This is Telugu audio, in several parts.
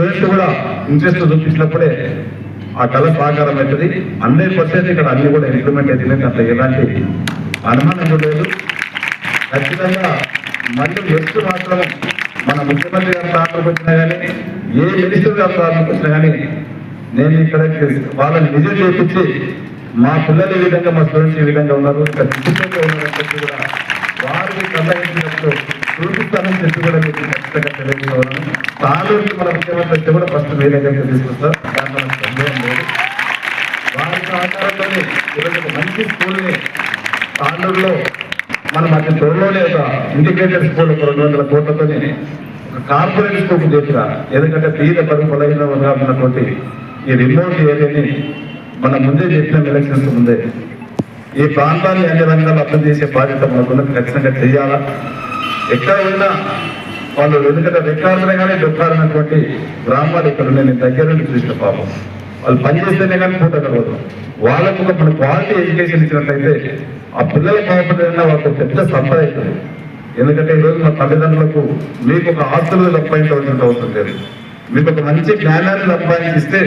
స్టూడెంట్స్ కూడా ఇంట్రెస్ట్ చూపించినప్పుడే ఆ కళ సాకారం అవుతుంది. హండ్రెడ్ పర్సెంట్ ఇక్కడ అన్ని కూడా ఇంప్లిమెంట్ అవుతుంది అంత ఎలాంటి అనుమానం లేదు. ఖచ్చితంగా మళ్ళీ నెక్స్ట్ మాత్రం మన ముఖ్యమంత్రి గారి స్థానంలోకి వచ్చినా కానీ ఏ మినిస్టర్ గారి స్థానంలోకి వచ్చినా కానీ నేను ఇక్కడ వాళ్ళని నిజం చేపించి మా పిల్లలు ఈ విధంగా మా స్టూడెంట్స్ ఈ విధంగా ఉన్నారు ఇక్కడ డిసిప్లిన్గా ఉన్నారని చెప్పి కూడా వారిని కళ్ళగించినట్టు చూపిస్తానని చెప్పి కూడా మీకు ఖచ్చితంగా తెలియజేయగలను తాలూకు మన ముఖ్యమంత్రి వచ్చి కూడా ఫస్ట్ మీ దగ్గరికి తీసుకొస్తారు. దాంట్లో నాకు సందేహం లేదు. వారి సహకారంతో ఈరోజు మంచి స్కూల్ని తాండూరులో మనం అతి త్వరలోనే ఒక ఇంటిగ్రేటెడ్ స్కూల్ ఒక రెండు వందల కోట్లతో ఒక కార్పొరేట్ స్కూల్ చేసిన ఎందుకంటే పేద పరుగు ఉన్నటువంటి ఈ రిమోట్ ఏరియాని మనం ముందే చెప్పిన ఎలక్షన్స్ ముందే. ఈ ప్రాంతాన్ని అన్ని రంగాలు అర్థం చేసే బాధ్యత మనకున్నది ఖచ్చితంగా చేయాలా ఎక్కడ ఉన్నా వాళ్ళు ఎందుకంటే రెక్కారులే కానీ దుఃఖాలన్నటువంటి గ్రామాలు ఇక్కడ ఉన్నాయి. నేను దగ్గర నుండి చూసిన పాపం. వాళ్ళు పని చేస్తేనే కానీ పూట కలవదు. వాళ్ళకు ఒక మన క్వాలిటీ ఎడ్యుకేషన్ ఇచ్చినట్లయితే ఆ పిల్లల బాగుపడిన వాళ్ళకు పెద్ద సంపద అవుతుంది. ఎందుకంటే ఈరోజు మా తల్లిదండ్రులకు మీకు ఒక ఆస్తులు సంపాదించవలసిన అవసరం లేదు. మీకు ఒక మంచి జ్ఞానాన్ని సంపాదించిస్తే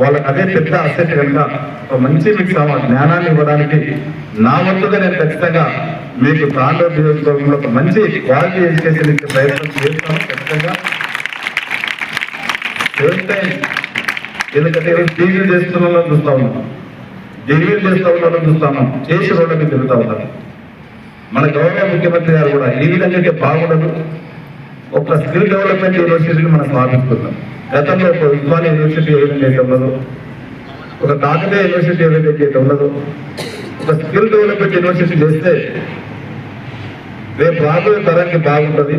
వాళ్ళకి అదే పెద్ద అసెట్ కనుక ఒక మంచి మీకు జ్ఞానాన్ని ఇవ్వడానికి నా వంతుగా నేను ఖచ్చితంగా మీకు తాండూరు నియోజకవర్గంలో ఒక మంచి క్వాలిటీ ఎడ్యుకేషన్ ఇచ్చే ప్రయత్నం చేస్తాను ఖచ్చితంగా. ఎందుకంటే ఈరోజు పీజీలు చేస్తున్న వాళ్ళని చూస్తా ఉన్నాం డిగ్రీలు చేస్తున్న వాళ్ళని చూస్తా ఉన్నాం చేసి రోడ్లకి మీద తిరుగుతా మన గౌరవ ముఖ్యమంత్రి గారు కూడా ఈ విధంగా బాగుండదు. ఒక స్కిల్ డెవలప్మెంట్ యూనివర్సిటీని మనం స్థాపిస్తున్నాం. గతంలో ఒక ఉస్మానియా యూనివర్సిటీ ఏ విధంగా ఉన్నదో ఒక కాకతీయ యూనివర్సిటీ ఏ విధంగా ఉండదు ఉన్నదో ఒక స్కిల్ డెవలప్మెంట్ యూనివర్సిటీ చేస్తే రేపు రాబోయే తరానికి బాగుంటుంది.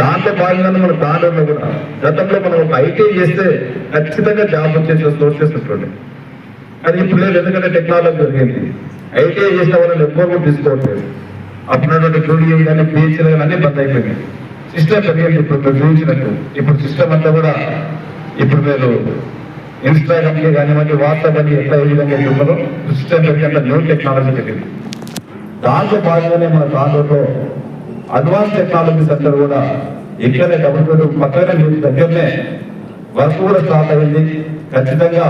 దాంట్లో భాగంగా మన దానిలో కూడా గతంలో మనం ఒక ఐటీ చేస్తే ఖచ్చితంగా జాబ్ వచ్చేసి సోర్సెస్ ఉంటుంది కానీ ఇప్పుడు లేదు ఎందుకంటే టెక్నాలజీ జరిగింది ఐటీఐ చేసిన వాళ్ళని ఎక్కువ కూడా తీసుకోవట్లేదు. అప్పుడున్నటువంటి టూడీ కానీ పిహెచ్లు కానీ అన్నీ బంద్ అయిపోయినాయి. సిస్టమ్ పెరిగింది ఇప్పుడు మీరు చూసినట్టు ఇప్పుడు సిస్టమ్ అంతా కూడా ఇప్పుడు మీరు ఇన్స్టాగ్రామ్కి కానివ్వండి వాట్సాప్ అని ఎట్లా ఏ విధంగా అయితే సిస్టమ్ పెరిగేంత న్యూ టెక్నాలజీ పెరిగింది. దాంట్లో భాగంగానే మన తాండూరులో అడ్వాన్స్ టెక్నాలజీ సెంటర్ కూడా ఇక్కడనే డబుల్ బెడ్రూమ్ పక్కనే దగ్గరనే వర్క్ కూడా స్టార్ట్ అయింది. ఖచ్చితంగా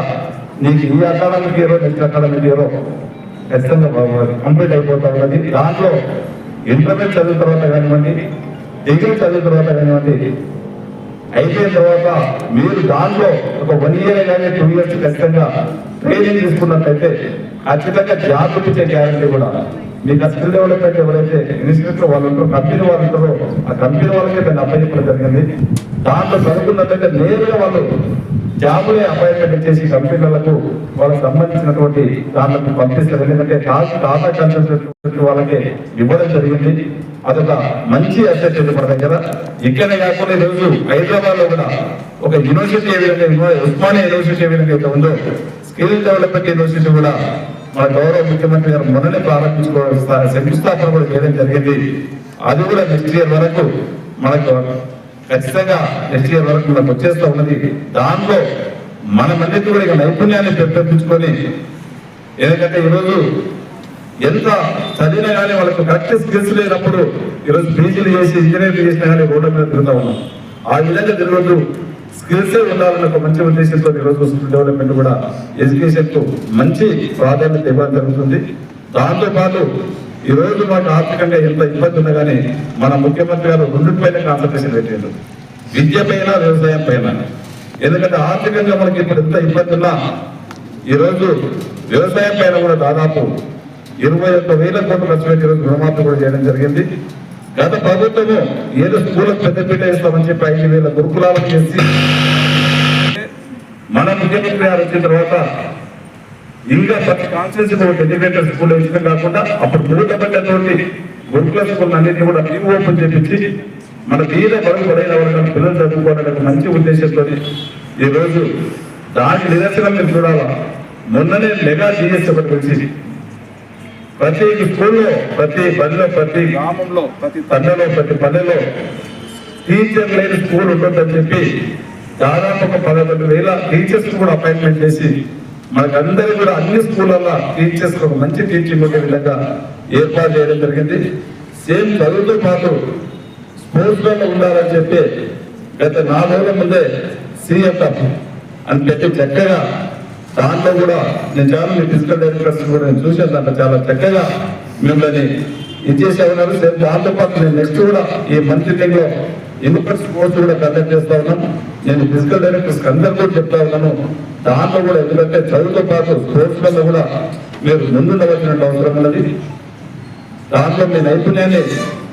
నీకు ఈ అకాడమిక్ ఇయరో నెక్స్ట్ అకాడమిక్ ఇయరో ఖచ్చితంగా కంప్లీట్ అయిపోతా ఉన్నది. దాంట్లో ఇంటర్మీడియట్ చదివిన తర్వాత కానివ్వండి డిగ్రీ చదివిన తర్వాత కానివ్వండి అయిపోయిన తర్వాత మీరు దాంట్లో ఒక వన్ ఇయర్ కానీ టూ ఇయర్స్ ఖచ్చితంగా ట్రైనింగ్ తీసుకున్నట్లయితే ఖచ్చితంగా జాబ్ ఇచ్చే గ్యారంటీ కూడా మీకు ఆ స్కిల్ డెవలప్మెంట్ ఎవరైతే ఇన్స్టిట్యూట్ వాళ్ళు ఉంటారో కంపెనీ వాళ్ళు ఉంటారో ఆ కంపెనీ వాళ్ళకే దాన్ని అప్పగించడం జరిగింది. దాంట్లో చదువుకున్నట్లయితే నేరుగా వాళ్ళు జాబులే అపాయింట్మెంట్ ఇచ్చేసి కంపెనీలకు వాళ్ళకి సంబంధించినటువంటి దాంట్లో పంపిస్తారు. ఎందుకంటే టాటా టాటా కన్సల్టెంట్ వాళ్ళకి ఇవ్వడం జరిగింది. అదొక మంచి అసెట్ మన దగ్గర ఇక్కడే కాకుండా ఈరోజు హైదరాబాద్లో కూడా ఒక యూనివర్సిటీ ఏ విధంగా ఉస్మానియా యూనివర్సిటీ ఏ విధంగా అయితే ఉందో స్కిల్ డెవలప్మెంట్ యూనివర్సిటీ కూడా మన గౌరవ ముఖ్యమంత్రి గారు మొన్ననే ప్రారంభించుకోవడం శంకుస్థాపన కూడా చేయడం జరిగింది. అది కూడా నెక్స్ట్ ఇయర్ వరకు మనకు ఖచ్చితంగా నెక్స్ట్ ఇయర్ వరకు మనకు వచ్చేస్తా ఉన్నది. దాంట్లో మనమన్నిటి కూడా ఇక నైపుణ్యాన్ని పెంపొందించుకొని ఎందుకంటే ఈరోజు ఎంత చదివినా కానీ వాళ్ళకి కరెక్ట్ స్కిల్స్ లేనప్పుడు ఈరోజు పీజీలు చేసి ఇంజనీరింగ్ చేసినా కానీ రోడ్ల మీద తిరుగుతా ఉన్నాం. ఆ విధంగా తిరగదు స్కిల్స్ ఉండాలన్న ఒక మంచి ఉద్దేశంతో ఈరోజు స్కిల్ డెవలప్మెంట్ కూడా ఎడ్యుకేషన్కు మంచి ప్రాధాన్యత ఇవ్వడం జరుగుతుంది. దాంతో పాటు ఈ రోజు మాకు ఆర్థికంగా ఎంత ఇబ్బంది ఉన్నా కానీ మన ముఖ్యమంత్రి గారు రెండింటిపైన కాన్సన్ట్రేషన్ పెట్టారు విద్య పైన వ్యవసాయం పైన. ఎందుకంటే ఆర్థికంగా మనకి ఇప్పుడు ఎంత ఇబ్బంది ఉన్నా ఈరోజు వ్యవసాయం పైన కూడా దాదాపు ఇరవై ఒక్క వేల కోట్లు ఖర్చు పెట్టి రుణమాఫీ కూడా చేయడం జరిగింది. గత ప్రభుత్వము ఏదో స్కూళ్ళకు పెద్దపీట ఇస్తామని చెప్పి ఐదు వేల గురుకులాలకు చేసి మన ముఖ్యమంత్రి గారు వచ్చిన తర్వాత ఇంకా ప్రతి కాన్స్టిట్యూషన్ ఒక ఎడ్యుకేటర్ స్కూల్ వేసిన కాకుండా అప్పుడు మూడబడ్డటువంటి గురుకుల స్కూల్ అన్నింటినీ కూడా న్యూ ఓపెన్ చేపించి మన మీద బరువు పడైన వర్గాల పిల్లలు చదువుకోవడానికి మంచి ఉద్దేశంతో ఈరోజు దానికి నిదర్శనం మీరు చూడాలా. మొన్ననే మెగా డిఎస్ ఒకటి పిలిచి ప్రతి స్కూల్లో ప్రతి బడిలో ప్రతి గ్రామంలో ప్రతి తండ్రిలో ప్రతి పల్లెలో టీచర్ లేని స్కూల్ ఉంటుందని చెప్పి దాదాపు ఒక పదకొండు వేల టీచర్స్ కూడా అపాయింట్మెంట్ చేసి మనకందరూ కూడా అన్ని స్కూళ్ళల్లో టీచర్స్ ఒక మంచి టీచింగ్ ఉండే విధంగా ఏర్పాటు చేయడం జరిగింది. సేమ్ చదువుతో పాటు స్పోర్ట్స్లో ఉండాలని చెప్పి గత నాలుగు రోజుల ముందే సిఎఫ్ఎఫ్ అని పెట్టి చక్కగా దాంట్లో కూడా నేను చాలా ఫిజికల్ డైరెక్టర్స్ కూడా నేను చూశాను. దాంట్లో చాలా చక్కగా మిమ్మల్ని ఇచ్చేసే ఉన్నారు. దాంతో పాటు నేను నెక్స్ట్ కూడా ఈ మంత్లీ లో ఇన్వర్స్ కోర్స్ కూడా కండక్ట్ చేస్తా ఉన్నాను. నేను ఫిజికల్ డైరెక్టర్స్ అందరూ కూడా చెప్తా ఉన్నాను. దాంట్లో కూడా ఎందుకంటే చదువుతో పాటు స్పోర్ట్స్ వల్ల కూడా మీరు ముందుండవలసిన అవసరం ఉన్నది. దాంట్లో మీ నైపుణ్యాన్ని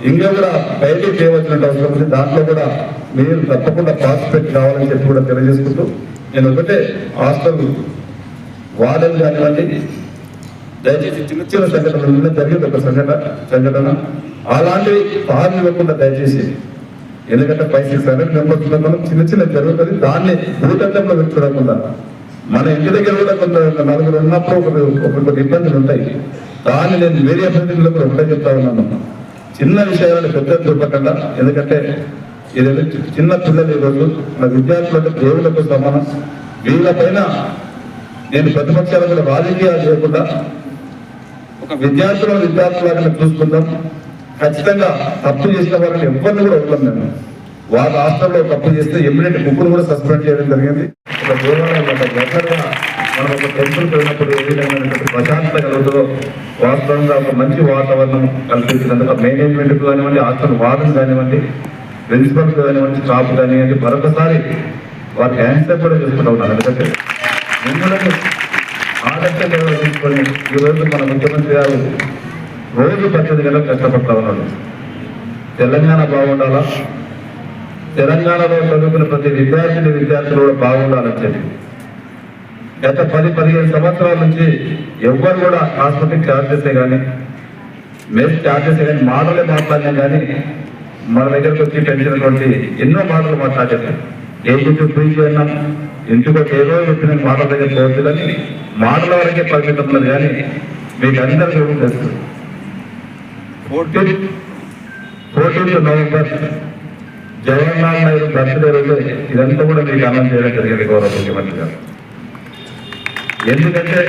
ఇంకా కూడా బయటకు చేయవలసిన అవసరం ఉంది దాంట్లో కూడా మీరు తప్పకుండా పార్టిసిపేట్ కావాలని చెప్పి కూడా తెలియజేసుకుంటూ నేను ఒకటే హాస్టల్ వాదం కానివ్వండి దయచేసి చిన్న చిన్న సంఘటనలు జరిగింది ఒక సంఘటన సంఘటన. అలాంటివి పాలు ఇవ్వకుండా దయచేసి ఎందుకంటే ఫైవ్ సెవెన్ మెంబర్స్ మనం చిన్న చిన్న జరుగుతుంది. దాన్ని భూతంలో పెట్టుకోకుండా మన ఇంటి దగ్గర కూడా కొంత నలుగురు ఉన్నప్పుడు ఒక కొన్ని ఇబ్బందులు ఉంటాయి. దాన్ని నేను వేరే ప్రతినిధులు కూడా ఒకటే చెప్తా ఉన్నాను. చిన్న విషయాలను పెద్ద చూపకుండా ఎందుకంటే ఇది చిన్న పిల్లలు ఈరోజు మన విద్యార్థులు దేవులకు సమానం. వీళ్ళపైన నేను ప్రతిపక్షాలు రాజకీయాలు లేకుండా ఒక విద్యార్థుల విద్యార్థులను చూసుకుందాం. ఖచ్చితంగా తప్పు చేసిన వారిని ఎవరిని కూడా వదలం నేను. వాళ్ళ రాష్ట్రంలో తప్పు చేస్తే ఎమ్మినెంట్ ముగ్గురు కూడా సస్పెండ్ చేయడం జరిగింది. ఒక దేవాలయం మనం ఒక టెంపుల్ వెళ్ళినప్పుడు ఏ విధంగా ప్రశాంతత కలుగుతుందో వాస్తవంగా ఒక మంచి వాతావరణం కల్పించినందుకు మేనేజ్మెంట్ కానివ్వండి హాస్టల్ వార్డన్ కానివ్వండి ప్రిన్సిపల్ కానివ్వండి స్టాఫ్ కానివ్వండి మరొకసారి వారికి ఆన్సర్ కూడా చేసుకుంటా ఉన్నాను ఎందుకంటే మిమ్మల్ని ఆదర్శంగా తీసుకొని ఈ రోజు మన ముఖ్యమంత్రి గారు రోజు పద్దెనిమిది గంటలు కష్టపడతా ఉన్నాడు తెలంగాణ బాగుండాలా? తెలంగాణలో చదువుకున్న ప్రతి విద్యార్థిని విద్యార్థులు కూడా బాగుండాలని చెప్పి. గత పది పదిహేను సంవత్సరాల నుంచి ఎవ్వరు కూడా హాస్పిటల్ ఛార్జెస్ కానీ మెస్ ఛార్జెస్ కానీ మాటలే మాట్లాడినా కానీ మన దగ్గరకు వచ్చి పెంచినటువంటి ఎన్నో మాటలు మాట్లాడారు. ఏజెంట్ ఫ్రీ అన్నా ఏదో చెప్పిన మాటల దగ్గర పోతుందని మాటల వరకే పరిమితం ఉన్నది కానీ మీకు అందరికీ కూడా తెలుసు. Fourteen fourteenth November Jawaharlal Nehru birthday రోజు ఇదంతా కూడా మీకు అన్నం చేయడం జరిగింది గౌరవ ముఖ్యమంత్రి గారు. ఎందుకంటే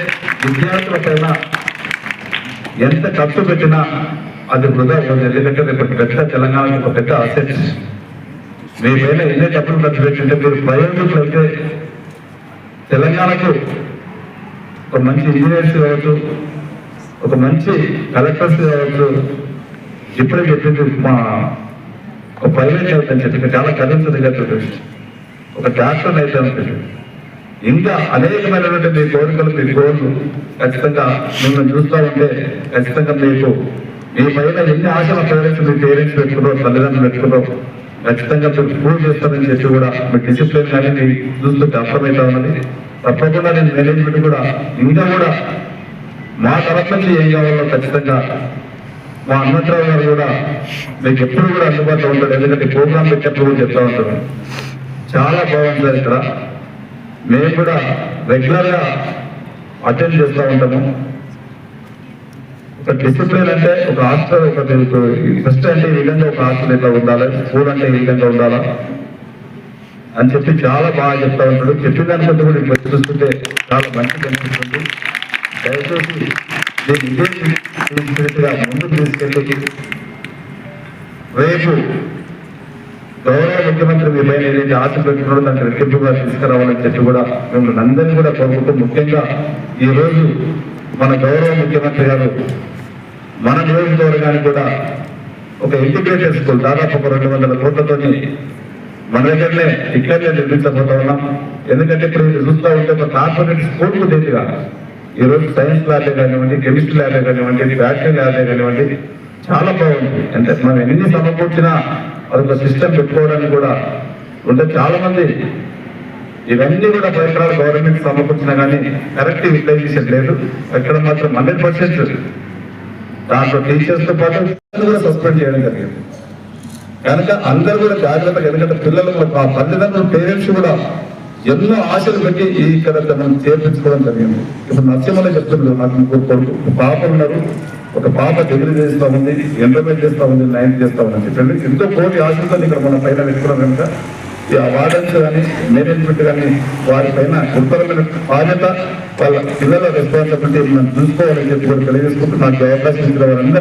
విద్యార్థుల పైన ఎంత ఖర్చు పెట్టినా అది వృధా ఎందుకంటే రేపు పెద్ద తెలంగాణకి ఒక పెద్ద అసెట్ మీ పైన ఎన్ని డబ్బులు ఖర్చు పెట్టింటే మీరు ప్రయోజకులు అయితే తెలంగాణకు ఒక మంచి ఇంజనీర్స్ కావచ్చు ఒక మంచి కలెక్టర్స్ కావచ్చు ఇప్పుడే చెప్పింది మా ఒక పైలట్ హెల్త్ అని చెప్పి చాలా కరెన్సీ దగ్గర ఒక డాక్టర్ అయితే చెప్పి ఇంకా అనేకమైనటువంటి మీ కోరికలు మీ కోరికలు ఖచ్చితంగా మిమ్మల్ని చూస్తూ ఉంటే ఖచ్చితంగా మీకు మీ పైన ఎన్ని ఆశలు పేరెంట్స్ మీ పేరెంట్స్ పెట్టుకున్నారో తల్లిదండ్రులు పెట్టుకున్నారో ఖచ్చితంగా మీరు ప్రూవ్ చేస్తారని చెప్పి కూడా మీ డిసిప్లిన్ కానీ చూస్తుంటే అర్థమవుతా ఉన్నది. తప్పకుండా నేను మేనేజ్మెంట్ కూడా ఇంకా కూడా మా తరఫు నుంచి ఏం కావాలో ఖచ్చితంగా మా హనుమంతరావు గారు కూడా మీకు ఎప్పుడు కూడా అందుబాటులో ఉంటారు. ఎందుకంటే ప్రోగ్రామ్ పెట్టినప్పుడు కూడా చెప్తా ఉంటారు. చాలా బాగుంది సార్ ఇక్కడ. మేము కూడా రెగ్యులర్గా అటెండ్ చేస్తూ ఉంటాము. ఒక డిసిప్లిన్ అంటే ఒక హాస్టల్ ఒక ఫస్ట్ అంటే ఈ విధంగా ఒక హాస్టల్ ఇట్లా ఉండాలి? స్కూల్ అంటే ఈ విధంగా ఉండాలా? అని చెప్పి చాలా బాగా చెప్తా ఉంటాడు. చెప్పిన దానికంటే కూడా ఇప్పుడు చూస్తుంటే చాలా మంచి కనిపిస్తుంది దయచేసి నేను ఇదే ముందుకు తీసుకెళ్ళి రేపు గౌరవ ముఖ్యమంత్రి మీ పైన ఏదైతే ఆశ పెట్టుకున్నారో దానికి రెట్టింపుగా తీసుకురావాలని చెప్పి కూడా మిమ్మల్ని అందరినీ కూడా కోరుకుంటూ ముఖ్యంగా ఈ రోజు మన గౌరవ ముఖ్యమంత్రి గారు మన నియోజకవర్గానికి కూడా ఒక ఇంటిగ్రేటెడ్ స్కూల్ దాదాపు ఒక రెండు వందల కోట్లతో మన దగ్గరనే ఇక్కడనే నిర్మించబోతా ఉన్నాం. ఎందుకంటే ఇప్పుడు చూస్తూ ఉంటే ఒక కార్పొరేట్ స్కూల్కు దీటుగా ఈ రోజు సైన్స్ ల్యాబే కానివ్వండి కెమిస్ట్రీ ల్యాబే కానివ్వండి ఫ్యాక్టరీ ల్యాబే కానివ్వండి చాలా బాగుంది. అంటే మనం ఎన్ని సమకూర్చినా అదొక సిస్టమ్ పెట్టుకోవడానికి కూడా ఉంటే చాలా మంది ఇవన్నీ కూడా పరిసరాలు గవర్నమెంట్ సమకూర్చినా కానీ కరెక్ట్ యూటిలైజేషన్ లేదు. ఎక్కడ మాత్రం హండ్రెడ్ పర్సెంట్ దాంట్లో టీచర్స్తో పాటు కూడా సస్పెండ్ చేయడం జరిగింది. కనుక అందరూ కూడా జాగ్రత్తగా ఎందుకంటే పిల్లలు మా తల్లిదండ్రులు పేరెంట్స్ కూడా ఎన్నో ఆశలు పెట్టి ఇక్కడ మనం చేర్పించుకోవడం జరిగింది. ఇప్పుడు నరసింహలో చెప్తున్నారు నాకు కొడుకు ఒక పాప ఉన్నారు. ఒక పాప డిగ్రీ చేస్తా ఉంది ఎంటర్మీడియట్ చేస్తా ఉంది నైన్త్ చేస్తా ఉంది అని చెప్పండి ఎంతో కోటి ఆశలతో ఇక్కడ మన పైన పెట్టుకున్నాం కనుక. వార్డన్స్ కానీ మేనేజ్మెంట్ కానీ వారి పైన గురుతరమైన బాధ్యత వాళ్ళ పిల్లల రెస్పాన్సిబిలిటీ మనం చూసుకోవాలని చెప్పి కూడా తెలియజేసుకుంటూ నాకు అవకాశం ఇచ్చిన వారందరూ